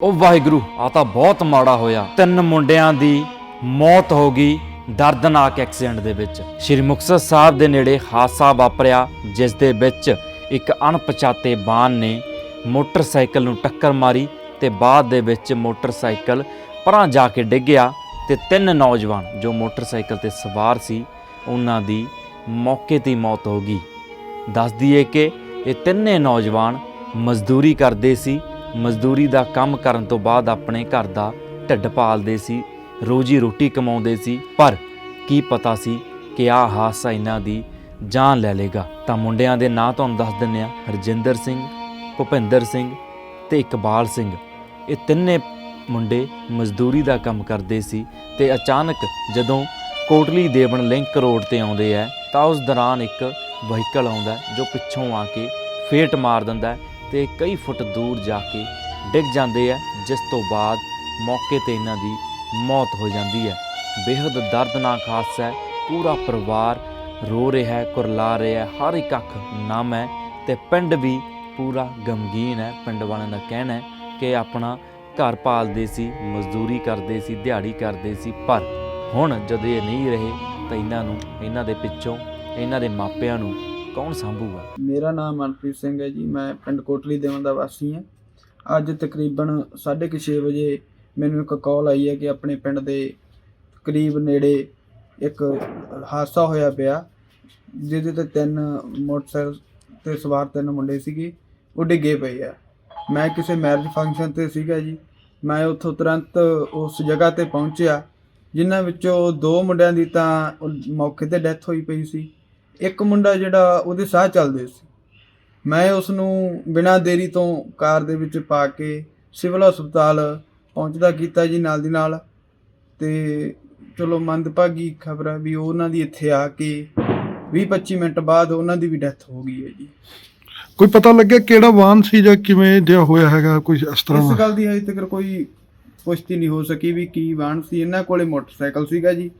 ਉਹ ਵਾਹਿਗੁਰੂ, ਆ ਤਾਂ ਬਹੁਤ ਮਾੜਾ ਹੋਇਆ। ਤਿੰਨ ਮੁੰਡਿਆਂ ਦੀ ਮੌਤ ਹੋ ਗਈ ਦਰਦਨਾਕ ਐਕਸੀਡੈਂਟ ਦੇ ਵਿੱਚ। ਸ਼੍ਰੀ ਮੁਕਤਸਰ ਸਾਹਿਬ ਦੇ ਨੇੜੇ ਹਾਦਸਾ ਵਾਪਰਿਆ, ਜਿਸ ਦੇ ਵਿੱਚ ਇੱਕ ਅਣਪਛਾਤੇ ਬਾਨ ਨੇ ਮੋਟਰਸਾਈਕਲ ਨੂੰ ਟੱਕਰ ਮਾਰੀ ਤੇ ਬਾਅਦ ਦੇ ਵਿੱਚ ਮੋਟਰਸਾਈਕਲ ਪਰਾਂ ਜਾ ਕੇ ਡਿੱਗਿਆ ਤੇ ਤਿੰਨ ਨੌਜਵਾਨ ਜੋ ਮੋਟਰਸਾਈਕਲ ਤੇ ਸਵਾਰ ਸੀ, ਉਹਨਾਂ ਦੀ ਮੌਕੇ ਤੇ ਮੌਤ ਹੋ ਗਈ। ਦੱਸ ਦਈਏ ਕਿ ਇਹ ਤਿੰਨੇ ਨੌਜਵਾਨ ਮਜ਼ਦੂਰੀ ਕਰਦੇ ਸੀ ਮਜ਼ਦੂਰੀ ਦਾ ਕੰਮ ਕਰਨ ਤੋਂ ਬਾਅਦ ਆਪਣੇ ਘਰ ਦਾ ਢਿੱਡ ਪਾਲਦੇ ਸੀ, ਰੋਜੀ ਰੋਟੀ ਕਮਾਉਂਦੇ ਸੀ, ਪਰ ਕੀ ਪਤਾ ਸੀ ਕਿ ਆਹ ਹਾਦਸਾ ਇਹਨਾਂ ਦੀ ਜਾਨ ਲੈ ਲੇਗਾ ਤਾਂ ਮੁੰਡਿਆਂ ਦੇ ਨਾਂ ਤੁਹਾਨੂੰ ਦੱਸ ਦਿੰਨੇ ਆ ਹਰਜਿੰਦਰ ਸਿੰਘ, ਭੁਪਿੰਦਰ ਸਿੰਘ ਤੇ ਇਕਬਾਲ ਸਿੰਘ। ਇਹ ਤਿੰਨੇ ਮੁੰਡੇ ਮਜ਼ਦੂਰੀ ਦਾ ਕੰਮ ਕਰਦੇ ਸੀ ਤੇ ਅਚਾਨਕ ਜਦੋਂ ਕੋਟਲੀ ਦੇਵਨ ਲਿੰਕ ਰੋਡ ਤੇ ਆਉਂਦੇ ਆ, ਤਾਂ ਉਸ ਦੌਰਾਨ ਇੱਕ ਵਹੀਕਲ ਆਉਂਦਾ ਜੋ ਪਿੱਛੋਂ ਆ ਕੇ ਫੇਟ ਮਾਰ ਦਿੰਦਾ ਤੇ ਕਈ ਫੁੱਟ ਦੂਰ ਜਾ ਕੇ ਡਿੱਗ ਜਾਂਦੇ ਆ, ਜਿਸ ਤੋਂ ਬਾਅਦ ਮੌਕੇ ਤੇ ਇਹਨਾਂ ਦੀ ਮੌਤ ਹੋ ਜਾਂਦੀ ਹੈ। ਬੇहद ਦਰਦਨਾਕ ਹਾਦਸਾ ਹੈ। ਪੂਰਾ ਪਰਿਵਾਰ ਰੋ ਰਿਹਾ ਹੈ, ਕੁਰਲਾ ਰਿਹਾ ਹੈ। ਹਰ ਇੱਕ ਅੱਖ ਨਮ ਹੈ ਤੇ ਪਿੰਡ ਵੀ ਪੂਰਾ ਗਮਗੀਨ ਹੈ। ਪਿੰਡ ਵਾਲਿਆਂ ਦਾ ਕਹਿਣਾ ਹੈ ਕਿ ਆਪਣਾ ਘਰ ਪਾਲਦੇ ਸੀ, ਮਜ਼ਦੂਰੀ ਕਰਦੇ ਸੀ, ਦਿਹਾੜੀ ਕਰਦੇ ਸੀ, ਪਰ ਹੁਣ ਜਦੋਂ ਇਹ ਨਹੀਂ ਰਹੇ ਤਾਂ ਇਹਨਾਂ ਨੂੰ, ਇਹਨਾਂ ਦੇ ਪਿੱਛੋਂ, ਇਹਨਾਂ ਦੇ ਮਾਪਿਆਂ ਨੂੰ ਕੌਣ ਸੰਭੂਗਾ? ਮੇਰਾ ਨਾਮ ਮਨਪ੍ਰੀਤ ਸਿੰਘ ਹੈ ਜੀ, ਮੈਂ ਪਿੰਡ ਕੋਟਲੀ ਦੇਵਨ ਦਾ ਵਾਸੀ ਹਾਂ। ਅੱਜ ਤਕਰੀਬਨ 6:30 ਵਜੇ ਮੈਨੂੰ ਇੱਕ ਕਾਲ ਆਈ ਹੈ ਕਿ ਆਪਣੇ ਪਿੰਡ ਦੇ ਕਰੀਬ ਨੇੜੇ ਇੱਕ ਹਾਦਸਾ ਹੋਇਆ ਪਿਆ, ਜਿਹਦੇ ਤੇ ਤਿੰਨ ਮੋਟਰਸਾਈਕਲ ਤੇ ਸਵਾਰ ਤਿੰਨ ਮੁੰਡੇ ਸੀਗੇ, ਉਹ ਡਿੱਗੇ ਪਏ ਆ। ਮੈਂ ਕਿਸੇ ਮੈਰਿਜ ਫੰਕਸ਼ਨ ਤੇ ਸੀਗਾ ਜੀ। ਮੈਂ ਉੱਥੋਂ ਤੁਰੰਤ ਉਸ ਜਗ੍ਹਾ ਤੇ ਪਹੁੰਚਿਆ, ਜਿਨ੍ਹਾਂ ਵਿੱਚੋਂ ਦੋ ਮੁੰਡਿਆਂ ਦੀ ਤਾਂ ਮੌਕੇ ਤੇ ਡੈਥ ਹੋਈ ਪਈ ਸੀ। ਇੱਕ ਮੁੰਡਾ ਜਿਹੜਾ ਉਹਦੇ ਸਾਹ ਚੱਲਦੇ ਸੀ। ਮੈਂ ਉਸ ਨੂੰ ਬਿਨਾਂ ਦੇਰੀ ਤੋਂ ਕਾਰ ਦੇ ਵਿੱਚ ਪਾ ਕੇ ਸਿਵਲ ਹਸਪਤਾਲ ਪਹੁੰਚਦਾ ਕੀਤਾ ਜੀ ਨਾਲ ਦੀ ਨਾਲ। ਤੇ ਚਲੋ ਮੰਦਭਾਗੀ ਖਬਰ ਹੈ ਵੀ ਉਹਨਾਂ ਦੀ ਇੱਥੇ ਆ ਕੇ 20-25 ਮਿੰਟ ਬਾਅਦ ਉਹਨਾਂ ਦੀ ਵੀ ਡੈਥ ਹੋ ਗਈ ਹੈ ਜੀ। ਕੋਈ ਪਤਾ ਲੱਗਿਆ ਕਿਹੜਾ ਵਾਹਨ ਸੀ ਜਾਂ ਕਿਵੇਂ ਜਿਹਾ ਹੋਇਆ ਹੈਗਾ ਕੋਈ ਇਸ ਤਰ੍ਹਾਂ? ਇਸ ਗੱਲ ਦੀ ਹਜੇ ਤੱਕ ਕੋਈ ਪੁਸ਼ਟੀ ਨਹੀਂ ਹੋ ਸਕੀ ਵੀ ਕੀ ਵਾਹਨ ਸੀ। ਇਹਨਾਂ ਕੋਲੇ ਮੋਟਰਸਾਈਕਲ ਸੀਗਾ ਜੀ।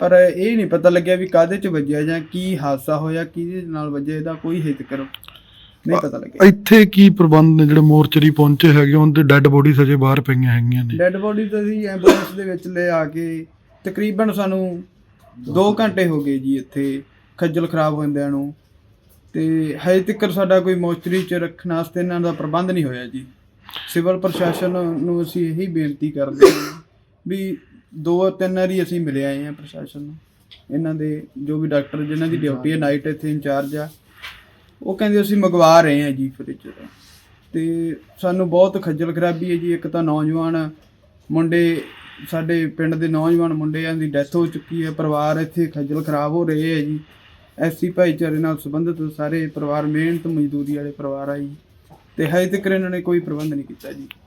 ਪਰ ਇਹ ਨਹੀਂ ਪਤਾ ਲੱਗਿਆ ਵੀ ਕਾਹਦੇ ਚ ਵੱਜਿਆ ਜਾਂ ਕੀ ਹਾਦਸਾ ਹੋਇਆ ਕਿਹਦੇ ਨਾਲ ਵੱਜਿਆ ਇਹਦਾ ਕੋਈ ਹਜੇ ਤੱਕ ਨਹੀਂ ਪਤਾ ਲੱਗਿਆ। ਇੱਥੇ ਕੀ ਪ੍ਰਬੰਧ ਨੇ ਜਿਹੜੇ ਮੋਰਚਰੀ ਪਹੁੰਚੇ ਹੈਗੇ ਉਹਨਾਂ ਦੇ ਡੈੱਡ ਬੋਡੀਜ਼ ਅਜੇ ਬਾਹਰ ਪਈਆਂ ਹੈਗੀਆਂ ਨੇ? ਡੈੱਡ ਬੋਡੀ ਤਾਂ ਅਸੀਂ ਐਂਬੂਲੈਂਸ ਦੇ ਵਿੱਚ ਲੈ ਆ ਕੇ ਤਕਰੀਬਨ ਸਾਨੂੰ 2 ਘੰਟੇ ਹੋ ਗਏ ਜੀ ਇੱਥੇ ਖੱਜਲ ਖਰਾਬ ਹੁੰਦਿਆਂ ਨੂੰ। ਤੇ ਹਜੇ ਤੱਕ ਸਾਡਾ ਕੋਈ ਮੋਚਰੀ ਚ ਰੱਖਣ ਵਾਸਤੇ ਇਹਨਾਂ ਦਾ ਪ੍ਰਬੰਧ ਨਹੀਂ ਹੋਇਆ ਜੀ। ਸਿਵਲ ਪ੍ਰਸ਼ਾਸਨ ਨੂੰ ਅਸੀਂ ਇਹੀ ਬੇਨਤੀ ਕਰਦੇ ਹਾਂ ਵੀ ਦੋ ਤਿੰਨ ਵਾਰੀ ਅਸੀਂ ਮਿਲੇ ਆਏ ਹਾਂ ਪ੍ਰਸ਼ਾਸਨ ਨੂੰ। ਇਹਨਾਂ ਦੇ ਜੋ ਵੀ ਡਾਕਟਰ ਜਿਨ੍ਹਾਂ ਦੀ ਡਿਊਟੀ ਹੈ, ਨਾਈਟ ਇੱਥੇ ਇੰਚਾਰਜ ਆ, ਉਹ ਕਹਿੰਦੇ ਅਸੀਂ ਮੰਗਵਾ ਰਹੇ ਹਾਂ ਜੀ ਫ੍ਰਿਜ ਤੋਂ। ਤੇ ਸਾਨੂੰ ਬਹੁਤ ਖੱਜਲ ਖਰਾਬੀ ਹੈ ਜੀ, ਇੱਕ ਤਾਂ ਨੌਜਵਾਨ ਮੁੰਡੇ, ਸਾਡੇ ਪਿੰਡ ਦੇ ਨੌਜਵਾਨ ਮੁੰਡਿਆਂ ਦੀ ਡੈਥ ਹੋ ਚੁੱਕੀ ਹੈ, ਪਰਿਵਾਰ ਇੱਥੇ ਖੱਜਲ ਖਰਾਬ ਹੋ ਰਹੇ ਹੈ ਜੀ। ਐਸੀ ਭਾਈਚਾਰੇ ਨਾਲ ਸੰਬੰਧਿਤ ਸਾਰੇ ਪਰਿਵਾਰ, ਮਿਹਨਤ ਮਜ਼ਦੂਰੀ ਵਾਲੇ ਪਰਿਵਾਰ ਆ ਜੀ। ਤੇ ਹਜੇ ਤੱਕ ਇਹਨਾਂ ਨੇ ਕੋਈ ਪ੍ਰਬੰਧ ਨਹੀਂ ਕੀਤਾ ਜੀ।